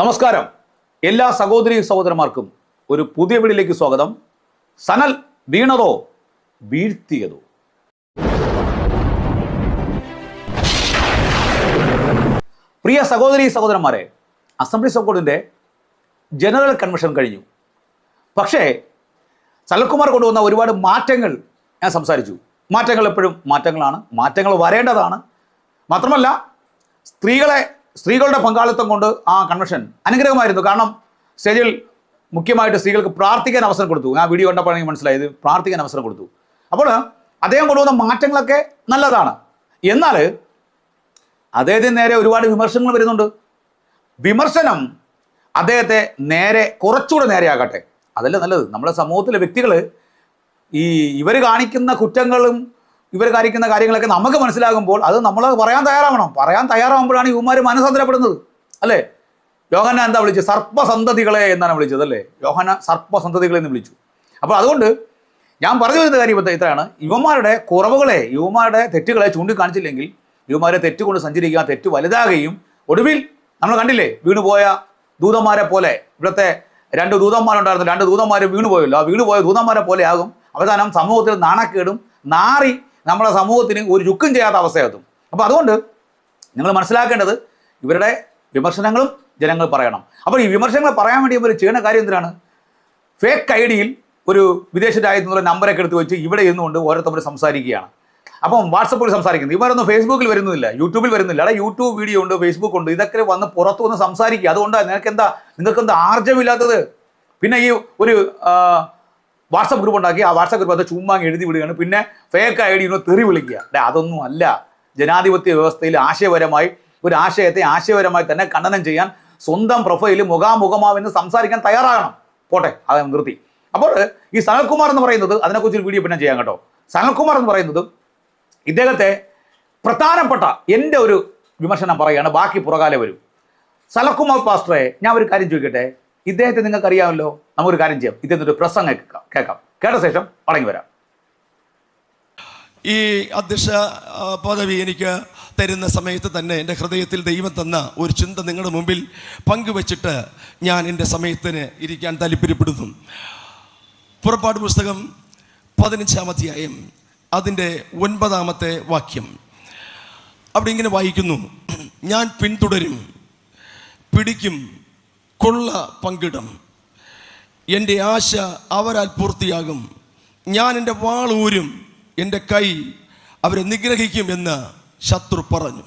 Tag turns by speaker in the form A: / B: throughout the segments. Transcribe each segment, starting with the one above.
A: നമസ്കാരം. എല്ലാ സഹോദരി സഹോദരന്മാർക്കും ഒരു പുതിയ വീടിലേക്ക് സ്വാഗതം. സനൽ വീണതോ? വീഴ്ത്തിയതോ? പ്രിയ സഹോദരി സഹോദരന്മാരെ അസംബ്ലി സപ്പോർട്ടിന്റെ ജനറൽ കൺവെൻഷൻ കഴിഞ്ഞു. പക്ഷേ സനൽകുമാർ കൊണ്ടുവന്ന ഒരുപാട് മാറ്റങ്ങൾ ഞാൻ സംസാരിച്ചു. മാറ്റങ്ങൾ എപ്പോഴും മാറ്റങ്ങളാണ്. മാറ്റങ്ങൾ വരേണ്ടതാണ്. മാത്രമല്ല സ്ത്രീകളെ സ്ത്രീകളുടെ പങ്കാളിത്തം കൊണ്ട് ആ കൺവെൻഷൻ അനുഗ്രഹമായിരുന്നു. കാരണം സ്റ്റേജിൽ മുഖ്യമായിട്ട് സ്ത്രീകൾക്ക് പ്രാർത്ഥിക്കാൻ അവസരം കൊടുത്തു. ആ വീഡിയോ കണ്ടപ്പോൾ എനിക്ക് മനസ്സിലായത് പ്രാർത്ഥിക്കാൻ അവസരം കൊടുത്തു. അപ്പോൾ അദ്ദേഹം കൊണ്ടുവന്ന മാറ്റങ്ങളൊക്കെ നല്ലതാണ്. എന്നാൽ അദ്ദേഹത്തിന് നേരെ ഒരുപാട് വിമർശനങ്ങൾ വരുന്നുണ്ട്. വിമർശനം അദ്ദേഹത്തെ നേരെ കുറച്ചുകൂടെ നേരെയാകട്ടെ അതല്ല നല്ലത്. നമ്മുടെ സമൂഹത്തിലെ വ്യക്തികൾ ഈ ഇവർ കാണിക്കുന്ന കുറ്റങ്ങളും ഇവർ കാണിക്കുന്ന കാര്യങ്ങളൊക്കെ നമുക്ക് മനസ്സിലാകുമ്പോൾ അത് നമ്മൾ പറയാൻ തയ്യാറാവണം. പറയാൻ തയ്യാറാവുമ്പോഴാണ് യുവമാർ മനസ്സന്തരപ്പെടുന്നത്. അല്ലേ? യോഹന എന്താ വിളിച്ചത്? സർപ്പസന്തതികളെ എന്നാണ് വിളിച്ചത് അല്ലേ? യോഹന സർപ്പസന്തതികളെ എന്ന് വിളിച്ചു. അപ്പോൾ അതുകൊണ്ട് ഞാൻ പറഞ്ഞു വരുന്ന കാര്യം ഇപ്പം ഇത്രയാണ്. യുവമാരുടെ കുറവുകളെ യുവമാരുടെ തെറ്റുകളെ ചൂണ്ടിക്കാണിച്ചില്ലെങ്കിൽ യുവമാരെ തെറ്റുകൊണ്ട് സഞ്ചരിക്കുക തെറ്റ് വലുതാകുകയും ഒടുവിൽ നമ്മൾ കണ്ടില്ലേ വീണുപോയ ദൂതന്മാരെ പോലെ ഇവിടുത്തെ രണ്ട് ദൂതന്മാരുണ്ടായിരുന്നു രണ്ട് ദൂതന്മാർ വീണുപോയല്ലോ. ആ വീണുപോയ ദൂതന്മാരെ പോലെ ആകും അവസാനം സമൂഹത്തിൽ നാണക്കേടും നാറി നമ്മുടെ സമൂഹത്തിന് ഒരു ചുക്കും ചെയ്യാത്ത അവസ്ഥയെത്തും. അപ്പോൾ അതുകൊണ്ട് നിങ്ങൾ മനസ്സിലാക്കേണ്ടത് ഇവരുടെ വിമർശനങ്ങളും ജനങ്ങൾ പറയണം. അപ്പോൾ ഈ വിമർശനങ്ങൾ പറയാൻ വേണ്ടി ഇവർ ചെയ്യുന്ന കാര്യം എന്തിനാണ്? ഫേക്ക് ഐ ഡിയിൽ ഒരു വിദേശ രാജ്യത്തു നിന്നുള്ള നമ്പറൊക്കെ എടുത്ത് വെച്ച് ഇവിടെ ഇരുന്നുകൊണ്ട് ഓരോരുത്തർ സംസാരിക്കുകയാണ്. അപ്പം വാട്സപ്പിൽ സംസാരിക്കുന്നത് ഇവരൊന്നും ഫേസ്ബുക്കിൽ വരുന്നില്ല യൂട്യൂബിൽ വരുന്നില്ല. അവിടെ യൂട്യൂബ് വീഡിയോ ഉണ്ട് ഫേസ്ബുക്ക് ഉണ്ട്. ഇതൊക്കെ വന്ന് പുറത്തു വന്ന് സംസാരിക്കുക. അതുകൊണ്ടാണ് നിനക്ക് എന്താ നിങ്ങൾക്ക് എന്താ ആർജമില്ലാത്തത് പിന്നെ ഈ ഒരു വാട്സപ്പ് ഗ്രൂപ്പ് ഉണ്ടാക്കി ആ വാട്സപ്പ് ഗ്രൂപ്പ് അത് ചുമ്മാ എഴുതി വിടുകയാണ്. പിന്നെ ഫേക്ക് ഐ ഡി ഒന്ന് തെറി വിളിക്കുക. അല്ലെ അതൊന്നും അല്ല. ജനാധിപത്യ വ്യവസ്ഥയിൽ ആശയപരമായി ഒരു ആശയത്തെ ആശയപരമായി തന്നെ ഖണ്ഡനം ചെയ്യാൻ സ്വന്തം പ്രൊഫൈൽ മുഖാമുഖമാവെന്ന് സംസാരിക്കാൻ തയ്യാറാകണം. പോട്ടെ അത് നിർത്തി. അപ്പോൾ ഈ സനൽകുമാർ എന്ന് പറയുന്നത് അതിനെക്കുറിച്ച് വീഡിയോ പിന്നെ ചെയ്യാം കേട്ടോ. സനൽകുമാർ എന്ന് പറയുന്നത് ഇദ്ദേഹത്തെ പ്രധാനപ്പെട്ട എന്റെ ഒരു വിമർശനം പറയുകയാണ്. ബാക്കി പുറകാലെ വരും. സനൽകുമാർ പാസ്റ്ററെ ഞാൻ ഒരു കാര്യം ചോദിക്കട്ടെ? ഇദ്ദേഹത്തെ നിങ്ങൾക്ക് അറിയാമല്ലോ നമുക്കൊരു കാര്യം ചെയ്യാം. ഇദ്ദേഹത്തിന്റെ ഒരു പ്രസംഗം കേൾക്കാം. കേൾക്കാം. കേട്ട ശേഷം മടങ്ങി വരാം.
B: ഈ അധ്യക്ഷ പദവി എനിക്ക് തരുന്ന സമയത്ത് തന്നെ എന്റെ ഹൃദയത്തിൽ ദൈവം തന്ന ഒരു ചിന്ത നിങ്ങളുടെ മുമ്പിൽ പങ്കുവച്ചിട്ട് ഞാൻ എന്റെ സമയത്തിന് ഇരിക്കാൻ താല്പര്യപ്പെടുന്നു. പുറപ്പാട് പുസ്തകം പതിനഞ്ചാം അധ്യായം അതിന്റെ ഒൻപതാമത്തെ വാക്യം. അവിടെ ഇങ്ങനെ വായിക്കുന്നു. ഞാൻ പിന്തുടരും പിടിക്കും കൊള്ള പങ്കിടും. എന്റെ ആശ അവരാൽ പൂർത്തിയാകും. ഞാൻ എന്റെ വാളൂരും എന്റെ കൈ അവരെ നിഗ്രഹിക്കും എന്ന് ശത്രു പറഞ്ഞു.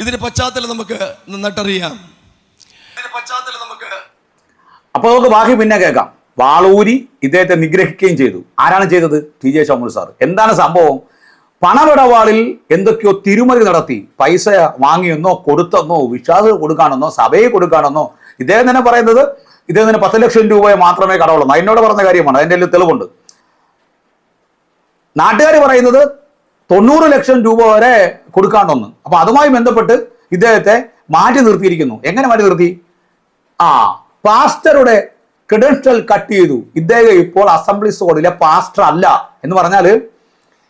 B: ഇതിന്റെ പശ്ചാത്തലം നമുക്ക് നന്നായിട്ടറിയാം.
A: അപ്പോൾ നമുക്ക് ബാക്കി പിന്നെ കേൾക്കാം. വാളൂരി ഇദ്ദേഹത്തെ നിഗ്രഹിക്കുകയും ചെയ്തു. ആരാണ് ചെയ്തത്? T J Shomul sir. എന്താണ് സംഭവം? പണമിടപാടിൽ എന്തൊക്കെയോ തിരുമതി നടത്തി. പൈസ വാങ്ങിയെന്നോ കൊടുത്തെന്നോ വിശ്വാസം കൊടുക്കാണെന്നോ സഭയെ കൊടുക്കാണെന്നോ ഇദ്ദേഹം തന്നെ പറയുന്നത് ഇദ്ദേഹത്തിന് പത്ത് ലക്ഷം രൂപയെ മാത്രമേ കടവുള്ളൂ. എന്നോട് പറഞ്ഞ കാര്യമാണ്. അതിന്റെ എല്ലാം തെളിവുണ്ട്. നാട്ടുകാർ പറയുന്നത് തൊണ്ണൂറ് ലക്ഷം രൂപ വരെ കൊടുക്കാണ്ടെന്ന്. അപ്പോൾ അതുമായി ബന്ധപ്പെട്ട് ഇദ്ദേഹത്തെ മാറ്റി നിർത്തിയിരിക്കുന്നു. എങ്ങനെ മാറ്റി നിർത്തി? ആ പാസ്റ്ററുടെ ക്രെഡൻഷ്യൽ കട്ട് ചെയ്തു. ഇദ്ദേഹം ഇപ്പോൾ അസംബ്ലി സ്കോഡിലെ പാസ്റ്റർ അല്ല എന്ന് പറഞ്ഞാൽ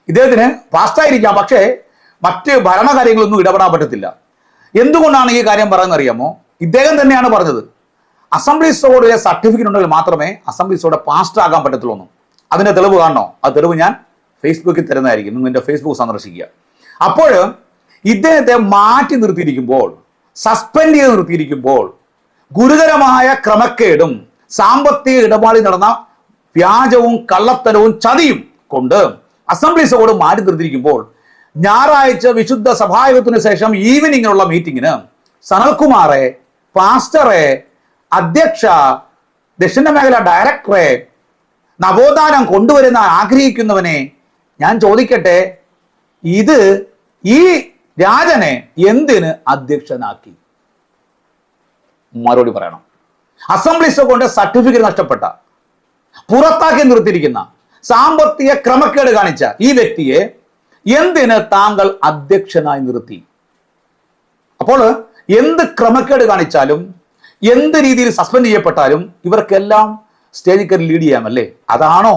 A: ഇദ്ദേഹത്തിന് പാസ്റ്ററായിരിക്കാം പക്ഷേ മറ്റ് ഭരണകാര്യങ്ങളൊന്നും ഇടപെടാൻ പറ്റത്തില്ല. എന്തുകൊണ്ടാണ് ഈ കാര്യം പറയുന്നത് അറിയാമോ? ഇദ്ദേഹം തന്നെയാണ് പറഞ്ഞത്. അസംബ്ലി സോഡിലെ സർട്ടിഫിക്കറ്റ് ഉണ്ടെങ്കിൽ മാത്രമേ അസംബ്ലി സോഡ് പാസ്റ്റർ ആകാൻ പറ്റത്തുള്ളൂ. അതിന്റെ തെളിവ് കാണണോ? ആ തെളിവ് ഞാൻ ഫേസ്ബുക്കിൽ തരുന്നതായിരിക്കും. നിങ്ങൾ എന്റെ ഫേസ്ബുക്ക് സന്ദർശിക്കുക. അപ്പോൾ ഇദ്ദേഹത്തെ മാറ്റി നിർത്തിയിരിക്കുമ്പോൾ സസ്പെൻഡ് ചെയ്ത് നിർത്തിയിരിക്കുമ്പോൾ ഗുരുതരമായ ക്രമക്കേടും സാമ്പത്തിക ഇടപാടിൽ നടന്ന വ്യാജവും കള്ളത്തരവും ചതിയും കൊണ്ട് അസംബ്ലി സോഡ് മാറ്റി നിർത്തിയിരിക്കുമ്പോൾ ഞായറാഴ്ച വിശുദ്ധ സഭായോഗത്തിന് ശേഷം ഈവനിങ്ങിനുള്ള മീറ്റിങ്ങിന് സനൽകുമാറെ പാസ്റ്ററെ അധ്യക്ഷ ദക്ഷിണ മേഖല ഡയറക്ടറെ നവോത്ഥാനം കൊണ്ടുവരുന്ന ആഗ്രഹിക്കുന്നവനെ ഞാൻ ചോദിക്കട്ടെ ഇത് ഈ രാജനെ എന്തിന് അധ്യക്ഷനാക്കി? മറുപടി പറയണം. അസംബ്ലീസ് കൊണ്ട് സർട്ടിഫിക്കറ്റ് നഷ്ടപ്പെട്ട പുറത്താക്കി നിർത്തിയിരിക്കുന്ന സാമ്പത്തിക ക്രമക്കേട് കാണിച്ച ഈ വ്യക്തിയെ എന്തിന് താങ്കൾ അധ്യക്ഷനായി നിർത്തി? അപ്പോൾ എന്ത് ക്രമക്കേട് കാണിച്ചാലും എന്ത് രീതിയിൽ സസ്പെൻഡ് ചെയ്യപ്പെട്ടാലും ഇവർക്കെല്ലാം സ്റ്റേജിൽ കയറി ലീഡ് ചെയ്യാമല്ലേ അതാണോ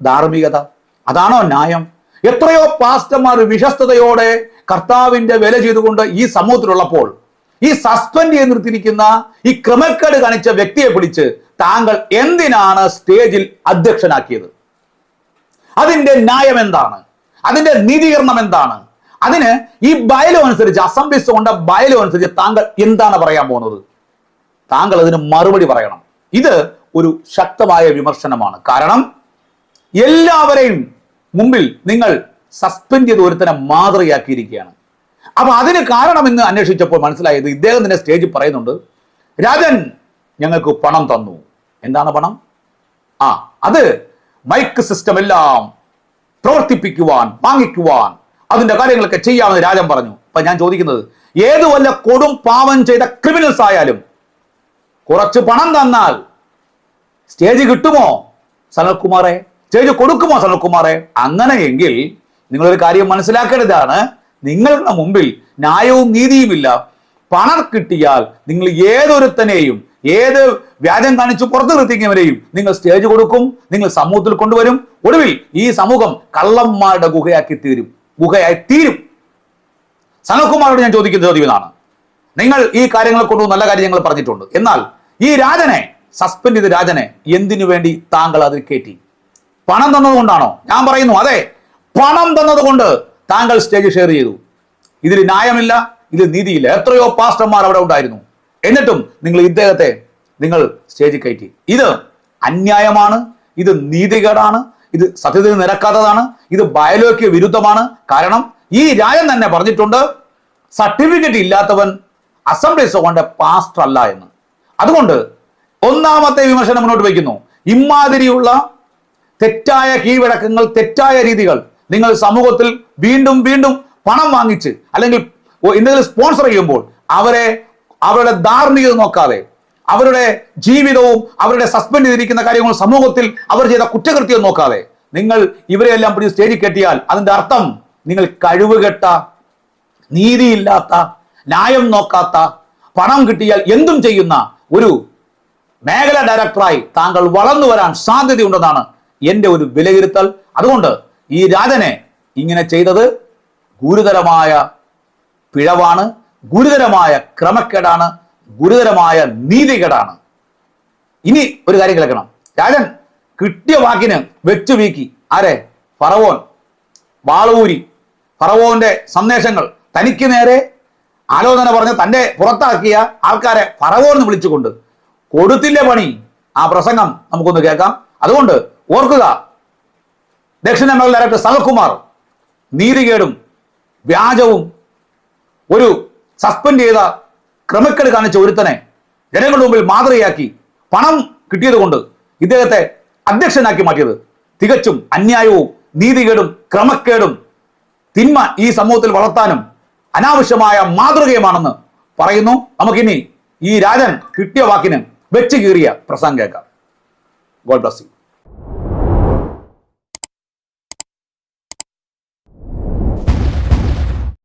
A: ധാർമ്മികത? അതാണോ ന്യായം? എത്രയോ പാസ്റ്റർമാർ വിശ്വസ്തയോടെ കർത്താവിന്റെ വില ചെയ്തുകൊണ്ട് ഈ സമൂഹത്തിലുള്ളപ്പോൾ ഈ സസ്പെൻഡ് ചെയ്ത് നിർത്തിയിരിക്കുന്ന ഈ ക്രമക്കേട് കാണിച്ച വ്യക്തിയെ പിടിച്ച് താങ്കൾ എന്തിനാണ് സ്റ്റേജിൽ അധ്യക്ഷനാക്കിയത്? അതിന്റെ ന്യായം എന്താണ്? അതിന്റെ നീതീകരണം എന്താണ്? അതിന് ഈ ബയലോ അനുസരിച്ച് അസംബ്ലി സോണിന്റെ ബയലോ അനുസരിച്ച് താങ്കൾ എന്താണ് പറയാൻ പോകുന്നത്? താങ്കൾ അതിന് മറുപടി പറയണം. ഇത് ഒരു ശക്തമായ വിമർശനമാണ്. കാരണം എല്ലാവരെയും മുമ്പിൽ നിങ്ങൾ സസ്പെൻഡ് ചെയ്ത് ഒരുത്തനെ മാതൃകയാക്കിയിരിക്കുകയാണ്. അപ്പൊ അതിന് കാരണം എന്ന് അന്വേഷിച്ചപ്പോൾ മനസ്സിലായത് ഇദ്ദേഹം തന്നെ സ്റ്റേജിൽ പറയുന്നുണ്ട് രാജൻ ഞങ്ങൾക്ക് പണം തന്നു. എന്താണ് പണം? ആ അത് മൈക്ക് സിസ്റ്റം എല്ലാം പ്രവർത്തിപ്പിക്കുവാൻ വാങ്ങിക്കുവാൻ അതിന്റെ കാര്യങ്ങളൊക്കെ ചെയ്യാമെന്ന് രാജൻ പറഞ്ഞു. അപ്പൊ ഞാൻ ചോദിക്കുന്നത് ഏത് വല്ല കൊടും പാവം ചെയ്ത ക്രിമിനൽസ് ആയാലും കുറച്ച് പണം തന്നാൽ സ്റ്റേജ് കിട്ടുമോ? സനൽകുമാറെ സ്റ്റേജ് കൊടുക്കുമോ സനൽകുമാറെ അങ്ങനെയെങ്കിൽ നിങ്ങളൊരു കാര്യം മനസ്സിലാക്കേണ്ടതാണ് നിങ്ങളുടെ മുമ്പിൽ ന്യായവും നീതിയുമില്ല. പണം കിട്ടിയാൽ നിങ്ങൾ ഏതൊരുത്തനെയും ഏത് വ്യാജം കാണിച്ച് പുറത്തു നിർത്തിക്കുന്നവരെയും നിങ്ങൾ സ്റ്റേജ് കൊടുക്കും നിങ്ങൾ സമൂഹത്തിൽ കൊണ്ടുവരും. ഒടുവിൽ ഈ സമൂഹം കള്ളന്മാരുടെ ഗുഹയാക്കി തീരും. ഗുഹയായി തീരും. സനൽകുമാറോട് ഞാൻ ചോദിക്കുന്ന ചോദ്യം ഇതാണ്. നിങ്ങൾ ഈ കാര്യങ്ങളെ കൊണ്ട് നല്ല കാര്യങ്ങൾ പറഞ്ഞിട്ടുണ്ട്. എന്നാൽ ഈ രാജനെ സസ്പെൻഡ് ചെയ്ത രാജനെ എന്തിനു വേണ്ടി താങ്കൾ അതിൽ കയറ്റി? പണം തന്നതുകൊണ്ടാണോ? ഞാൻ പറയുന്നു അതെ പണം തന്നതുകൊണ്ട് താങ്കൾ സ്റ്റേജ് ഷെയർ ചെയ്തു. ഇതിൽ ന്യായമില്ല ഇതിൽ നീതിയില്ല. എത്രയോ പാസ്റ്റർമാർ അവിടെ ഉണ്ടായിരുന്നു. എന്നിട്ടും നിങ്ങൾ ഇദ്ദേഹത്തെ നിങ്ങൾ സ്റ്റേജിൽ കയറ്റി. ഇത് അന്യായമാണ് ഇത് നീതികേടാണ് ഇത് സത്യത്തിന് നിരക്കാത്തതാണ് ഇത് ബയലോയ്ക്ക് വിരുദ്ധമാണ്. കാരണം ഈ രാജൻ തന്നെ പറഞ്ഞിട്ടുണ്ട് സർട്ടിഫിക്കറ്റ് ഇല്ലാത്തവൻ അസംബ്ലി സോണിന്റെ പാസ്റ്റർ അല്ല എന്ന്. അതുകൊണ്ട് ഒന്നാമത്തെ വിമർശനം മുന്നോട്ട് വയ്ക്കുന്നു. ഇമാതിരിയുള്ള തെറ്റായ കീഴ്വഴക്കങ്ങൾ തെറ്റായ രീതികൾ നിങ്ങൾ സമൂഹത്തിൽ വീണ്ടും വീണ്ടും പണം വാങ്ങിച്ച് അല്ലെങ്കിൽ എന്തെങ്കിലും സ്പോൺസർ ചെയ്യുമ്പോൾ അവരെ അവരുടെ ധാർമ്മികത നോക്കാതെ അവരുടെ ജീവിതവും അവരുടെ സസ്പെൻഡ് ചെയ്തിരിക്കുന്ന കാര്യങ്ങൾ സമൂഹത്തിൽ അവർ ചെയ്ത കുറ്റകൃത്യം നോക്കാതെ നിങ്ങൾ ഇവരെയെല്ലാം പിടിച്ച് സ്റ്റേജിൽ കെട്ടിയാൽ അതിന്റെ അർത്ഥം നിങ്ങൾ കഴിവുകെട്ട നീതിയില്ലാത്ത ന്യായം നോക്കാത്ത പണം കിട്ടിയാൽ എന്തും ചെയ്യുന്ന ഒരു മേഖല ഡയറക്ടറായി താങ്കൾ വളർന്നു വരാൻ സാധ്യതയുണ്ടെന്നാണ് എന്റെ ഒരു വിലയിരുത്തൽ. അതുകൊണ്ട് ഈ രാജനെ ഇങ്ങനെ ചെയ്തത് ഗുരുതരമായ പിഴവാണ് ഗുരുതരമായ ക്രമക്കേടാണ്. ഗുരുതരമായ നീതികേടാണ്. ഇനി ഒരു കാര്യം കേൾക്കണം. രാജൻ കിട്ടിയ വാക്കിന് വെച്ചു വീക്കി. ആരെ? ഫറവോൻ. വാളൂരി. ഫറവോന്റെ സന്ദേശങ്ങൾ. തനിക്ക് നേരെ ആലോചന പറഞ്ഞ് തന്റെ പുറത്താക്കിയ ആൾക്കാരെ ഫറവോൻ എന്ന് വിളിച്ചുകൊണ്ട് കൊടുത്തില്ലേ പണി? ആ പ്രസംഗം നമുക്കൊന്ന് കേൾക്കാം. അതുകൊണ്ട് ഓർക്കുക ദക്ഷിണ മേഖല ഡയറക്ടർ സഹകുമാർ നീതികേടും വ്യാജവും ഒരു സസ്പെൻഡ് ചെയ്ത ക്രമക്കേട് കാണിച്ച ഒരുത്തനെ ജനങ്ങളുടെ മുമ്പിൽ മാതൃകയാക്കി പണം കിട്ടിയത് കൊണ്ട് ഇദ്ദേഹത്തെ അധ്യക്ഷനാക്കി മാറ്റിയത്. തികച്ചും അന്യായവും നീതികേടും ക്രമക്കേടും തിന്മ ഈ സമൂഹത്തിൽ വളർത്താനും അനാവശ്യമായ മാതൃകയുമാണെന്ന് പറയുന്നു. നമുക്കിനി ഈ രാജൻ കിട്ടിയ വാക്കിന് വെച്ച് കീറിയ പ്രസംഗം കേൾക്കാം. God bless you